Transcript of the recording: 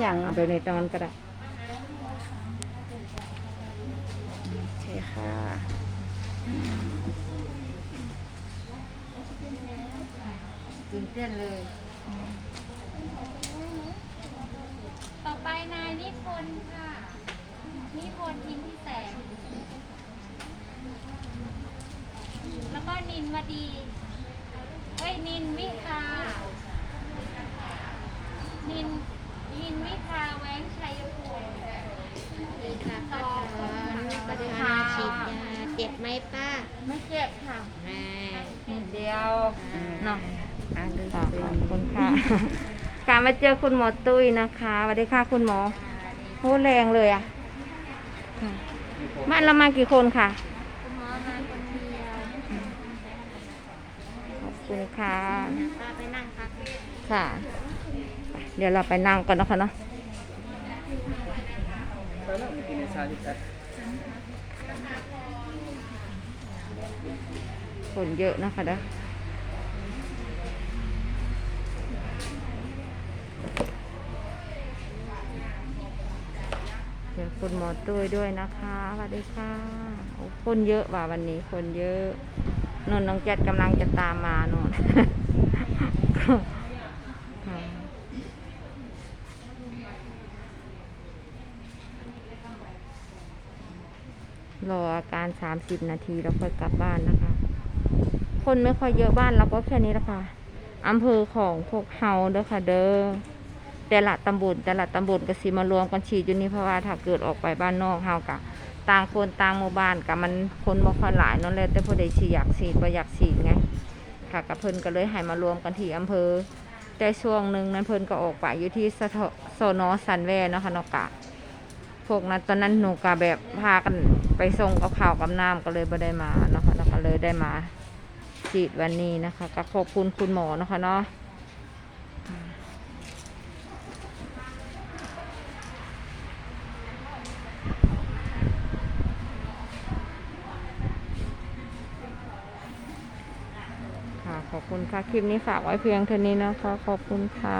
อย่างเอาไปในตอนก็ได้โอเคค่ะตื่นเต้นเลย ต่อไปนายนิพนธ์ค่ะ นิพนธ์ทิมพิแสง แล้วก็นินวดี เอ้ย นินวิคานิน นินวิคาแว้งชัยภูมิดีค่ะป้าถอนป้าถอนมาฉีดยาเจ็บไหมป้าไม่เจ็บค่ะแม่นิดเดียวเนาะอ่าดูขอบคุณค่ะ การมาเจอคุณหมอตุ้ยนะคะสวัสดีค่ะคุณหมอโหแรงเลยอะค่ะบ้านเรามากี่คนค่ะ คุณหมอมาคนเดียวขอบคุณค่ะ ป้าไปนั่งพัก ค่ะ เดี๋ยวเราไปนั่งกันนะคะเนาะคนเยอะนะคะเด้อเดี๋ยวคุณหมอตุ้ยด้วยนะคะสวัสดีค่ะโอ้คนเยอะว่ะวันนี้คนเยอะนนน้องแจ็ดกำลังจะตามมานน รออาการสามสิบนาทีแล้วค่อยกลับบ้านนะคะ คนไม่ค่อยเยอะบ้านเราก็แค่นี้ละค่ะอำเภอของพวกเฮาเด้อค่ะเด้อแต่ละตำบลแต่ละตำบลก็สิมารวมกันฉีดอยู่นี่เพราะว่าถ้าเกิดออกไปบ้านนอกเฮากะต่างคนต่างหมู่บ้านกะมันคนบ่ค่อยหลายนั่นแหละแต่ผู้ใดฉีดอยากฉีดบ่อยากฉีดไงค่ะกับเพิ่นก็เลยให้มารวมกันที่อำเภอแต่ช่วงหนึ่งนั้นเพิ่นก็ออกไปอยู่ที่สทสนสันแวเนาะค่ะนาะกะ พวกนั้นตอนนั้นหนูกะแบบพากันไปส่งกับข้าวกับน้ำก็เลยบ่ได้มาเนาะค่ะแล้วก็เลยได้มาฉีดวันนี้นะคะ ก็ขอบคุณคุณหมอนะคะเนาะค่ะขอบคุณค่ะ คลิปนี้ฝากไว้เพียงเท่านี้นะคะ ขอบคุณค่ะ